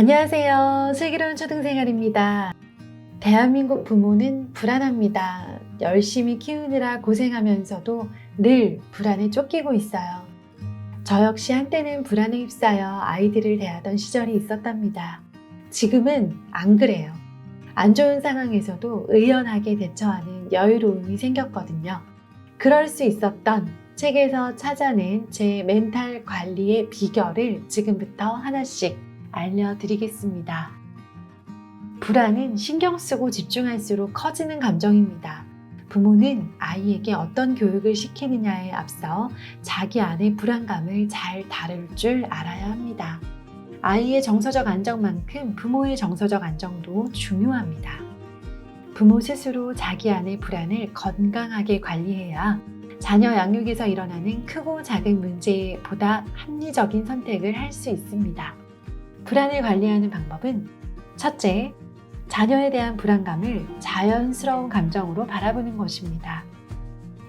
안녕하세요. 슬기로운 초등생활입니다. 대한민국 부모는 불안합니다. 열심히 키우느라 고생하면서도 늘 불안에 쫓기고 있어요. 저 역시 한때는 불안에 휩싸여 아이들을 대하던 시절이 있었답니다. 지금은 안 그래요. 안 좋은 상황에서도 의연하게 대처하는 여유로움이 생겼거든요. 그럴 수 있었던 책에서 찾아낸 제 멘탈 관리의 비결을 지금부터 하나씩 알려드리겠습니다. 불안은 신경 쓰고 집중할수록 커지는 감정입니다. 부모는 아이에게 어떤 교육을 시키느냐에 앞서 자기 안의 불안감을 잘 다룰 줄 알아야 합니다. 아이의 정서적 안정만큼 부모의 정서적 안정도 중요합니다. 부모 스스로 자기 안의 불안을 건강하게 관리해야 자녀 양육에서 일어나는 크고 작은 문제보다 합리적인 선택을 할 수 있습니다. 불안을 관리하는 방법은 첫째, 자녀에 대한 불안감을 자연스러운 감정으로 바라보는 것입니다.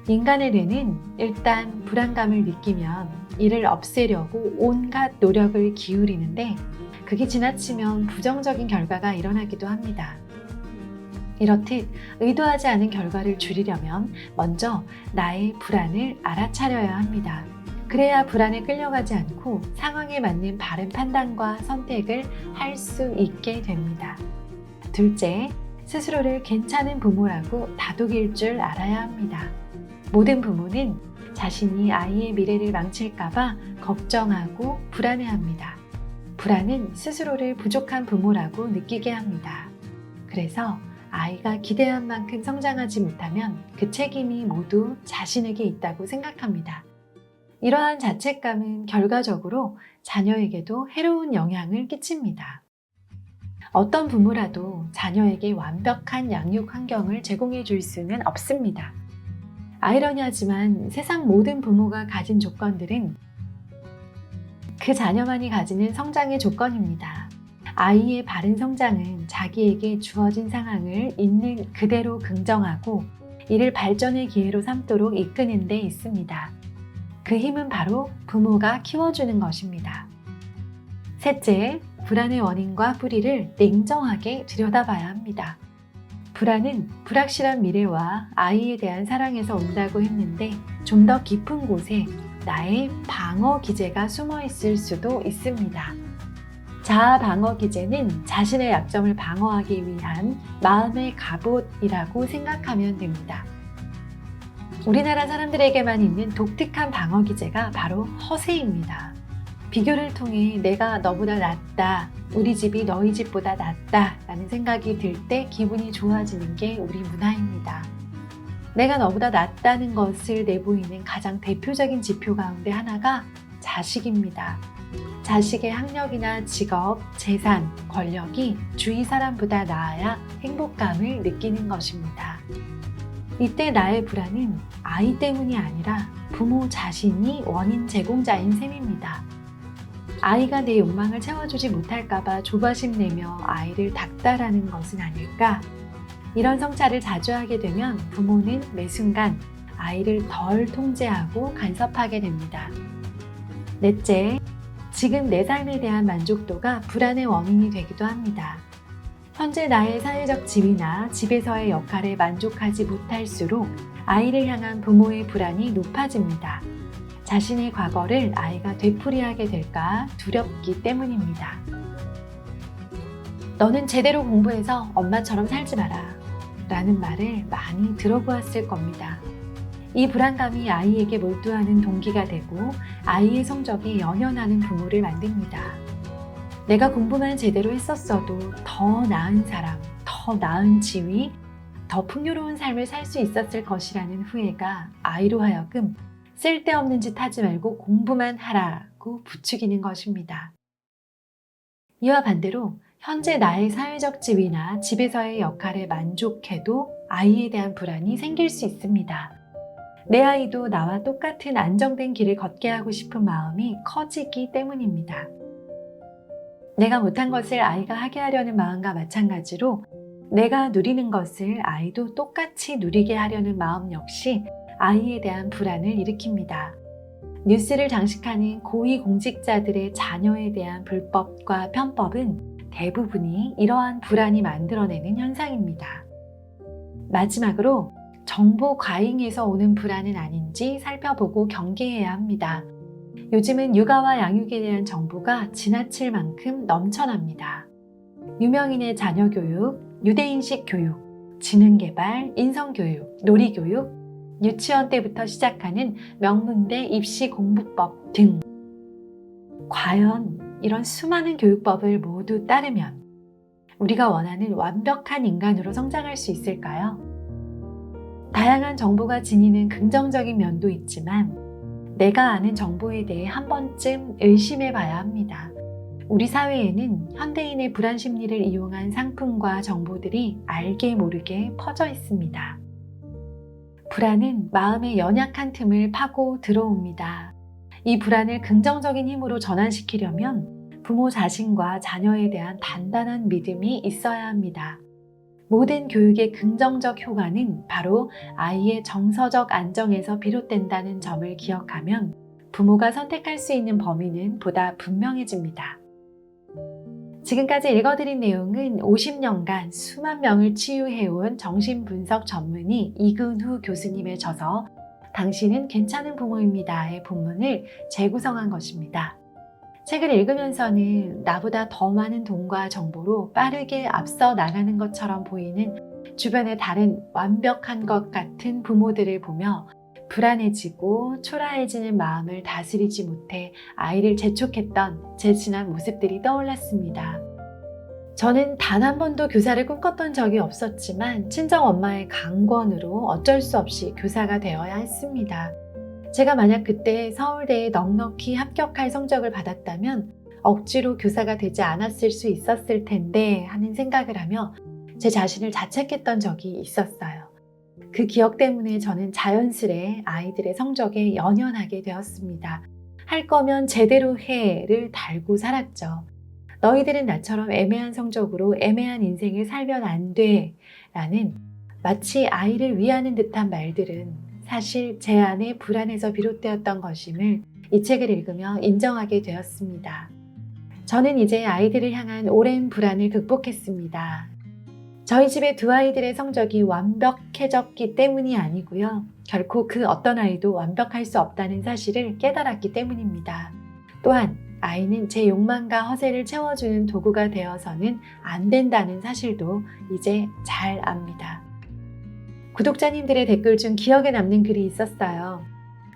인간의 뇌는 일단 불안감을 느끼면 이를 없애려고 온갖 노력을 기울이는데 그게 지나치면 부정적인 결과가 일어나기도 합니다. 이렇듯 의도하지 않은 결과를 줄이려면 먼저 나의 불안을 알아차려야 합니다. 그래야 불안에 끌려가지 않고 상황에 맞는 바른 판단과 선택을 할 수 있게 됩니다. 둘째, 스스로를 괜찮은 부모라고 다독일 줄 알아야 합니다. 모든 부모는 자신이 아이의 미래를 망칠까봐 걱정하고 불안해합니다. 불안은 스스로를 부족한 부모라고 느끼게 합니다. 그래서 아이가 기대한 만큼 성장하지 못하면 그 책임이 모두 자신에게 있다고 생각합니다. 이러한 자책감은 결과적으로 자녀에게도 해로운 영향을 끼칩니다. 어떤 부모라도 자녀에게 완벽한 양육 환경을 제공해 줄 수는 없습니다. 아이러니하지만 세상 모든 부모가 가진 조건들은 그 자녀만이 가지는 성장의 조건입니다. 아이의 바른 성장은 자기에게 주어진 상황을 있는 그대로 긍정하고 이를 발전의 기회로 삼도록 이끄는 데 있습니다. 그 힘은 바로 부모가 키워주는 것입니다. 셋째, 불안의 원인과 뿌리를 냉정하게 들여다봐야 합니다. 불안은 불확실한 미래와 아이에 대한 사랑에서 온다고 했는데 좀 더 깊은 곳에 나의 방어 기제가 숨어 있을 수도 있습니다. 자아 방어 기제는 자신의 약점을 방어하기 위한 마음의 갑옷이라고 생각하면 됩니다. 우리나라 사람들에게만 있는 독특한 방어 기제가 바로 허세입니다. 비교를 통해 내가 너보다 낫다, 우리 집이 너희 집보다 낫다 라는 생각이 들 때 기분이 좋아지는 게 우리 문화입니다. 내가 너보다 낫다는 것을 내보이는 가장 대표적인 지표 가운데 하나가 자식입니다. 자식의 학력이나 직업, 재산, 권력이 주위 사람보다 나아야 행복감을 느끼는 것입니다. 이때 나의 불안은 아이 때문이 아니라 부모 자신이 원인 제공자인 셈입니다. 아이가 내 욕망을 채워주지 못할까봐 조바심 내며 아이를 닥달하는 것은 아닐까? 이런 성찰을 자주 하게 되면 부모는 매 순간 아이를 덜 통제하고 간섭하게 됩니다. 넷째, 지금 내 삶에 대한 만족도가 불안의 원인이 되기도 합니다. 현재 나의 사회적 지위나 집에서의 역할에 만족하지 못할수록 아이를 향한 부모의 불안이 높아집니다. 자신의 과거를 아이가 되풀이하게 될까 두렵기 때문입니다. 너는 제대로 공부해서 엄마처럼 살지 마라. 라는 말을 많이 들어보았을 겁니다. 이 불안감이 아이에게 몰두하는 동기가 되고 아이의 성적에 연연하는 부모를 만듭니다. 내가 공부만 제대로 했었어도 더 나은 사람, 더 나은 지위, 더 풍요로운 삶을 살 수 있었을 것이라는 후회가 아이로 하여금 쓸데없는 짓 하지 말고 공부만 하라고 부추기는 것입니다. 이와 반대로 현재 나의 사회적 지위나 집에서의 역할에 만족해도 아이에 대한 불안이 생길 수 있습니다. 내 아이도 나와 똑같은 안정된 길을 걷게 하고 싶은 마음이 커지기 때문입니다. 내가 못한 것을 아이가 하게 하려는 마음과 마찬가지로 내가 누리는 것을 아이도 똑같이 누리게 하려는 마음 역시 아이에 대한 불안을 일으킵니다. 뉴스를 장식하는 고위 공직자들의 자녀에 대한 불법과 편법은 대부분이 이러한 불안이 만들어내는 현상입니다. 마지막으로 정보 과잉에서 오는 불안은 아닌지 살펴보고 경계해야 합니다. 요즘은 육아와 양육에 대한 정보가 지나칠 만큼 넘쳐납니다. 유명인의 자녀 교육, 유대인식 교육, 지능 개발, 인성 교육, 놀이 교육, 유치원 때부터 시작하는 명문대 입시 공부법 등. 과연 이런 수많은 교육법을 모두 따르면 우리가 원하는 완벽한 인간으로 성장할 수 있을까요? 다양한 정보가 지니는 긍정적인 면도 있지만 내가 아는 정보에 대해 한 번쯤 의심해 봐야 합니다. 우리 사회에는 현대인의 불안 심리를 이용한 상품과 정보들이 알게 모르게 퍼져 있습니다. 불안은 마음의 연약한 틈을 파고 들어옵니다. 이 불안을 긍정적인 힘으로 전환시키려면 부모 자신과 자녀에 대한 단단한 믿음이 있어야 합니다. 모든 교육의 긍정적 효과는 바로 아이의 정서적 안정에서 비롯된다는 점을 기억하면 부모가 선택할 수 있는 범위는 보다 분명해집니다. 지금까지 읽어드린 내용은 50년간 수만 명을 치유해온 정신분석 전문의 이근후 교수님의 저서 당신은 괜찮은 부모입니다의 본문을 재구성한 것입니다. 책을 읽으면서는 나보다 더 많은 돈과 정보로 빠르게 앞서 나가는 것처럼 보이는 주변의 다른 완벽한 것 같은 부모들을 보며 불안해지고 초라해지는 마음을 다스리지 못해 아이를 재촉했던 제 지난 모습들이 떠올랐습니다. 저는 단 한 번도 교사를 꿈꿨던 적이 없었지만 친정 엄마의 강권으로 어쩔 수 없이 교사가 되어야 했습니다. 제가 만약 그때 서울대에 넉넉히 합격할 성적을 받았다면 억지로 교사가 되지 않았을 수 있었을 텐데 하는 생각을 하며 제 자신을 자책했던 적이 있었어요. 그 기억 때문에 저는 자연스레 아이들의 성적에 연연하게 되었습니다. 할 거면 제대로 해를 달고 살았죠. 너희들은 나처럼 애매한 성적으로 애매한 인생을 살면 안 돼. 라는 마치 아이를 위하는 듯한 말들은 사실 제 안의 불안에서 비롯되었던 것임을 이 책을 읽으며 인정하게 되었습니다. 저는 이제 아이들을 향한 오랜 불안을 극복했습니다. 저희 집의 두 아이들의 성적이 완벽해졌기 때문이 아니고요. 결코 그 어떤 아이도 완벽할 수 없다는 사실을 깨달았기 때문입니다. 또한 아이는 제 욕망과 허세를 채워주는 도구가 되어서는 안 된다는 사실도 이제 잘 압니다. 구독자님들의 댓글 중 기억에 남는 글이 있었어요.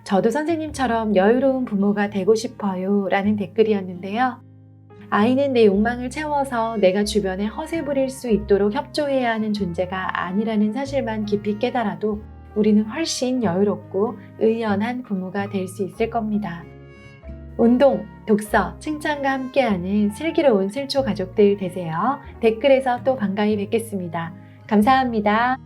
저도 선생님처럼 여유로운 부모가 되고 싶어요 라는 댓글이었는데요. 아이는 내 욕망을 채워서 내가 주변에 허세 부릴 수 있도록 협조해야 하는 존재가 아니라는 사실만 깊이 깨달아도 우리는 훨씬 여유롭고 의연한 부모가 될 수 있을 겁니다. 운동, 독서, 칭찬과 함께하는 슬기로운 슬초 가족들 되세요. 댓글에서 또 반가이 뵙겠습니다. 감사합니다.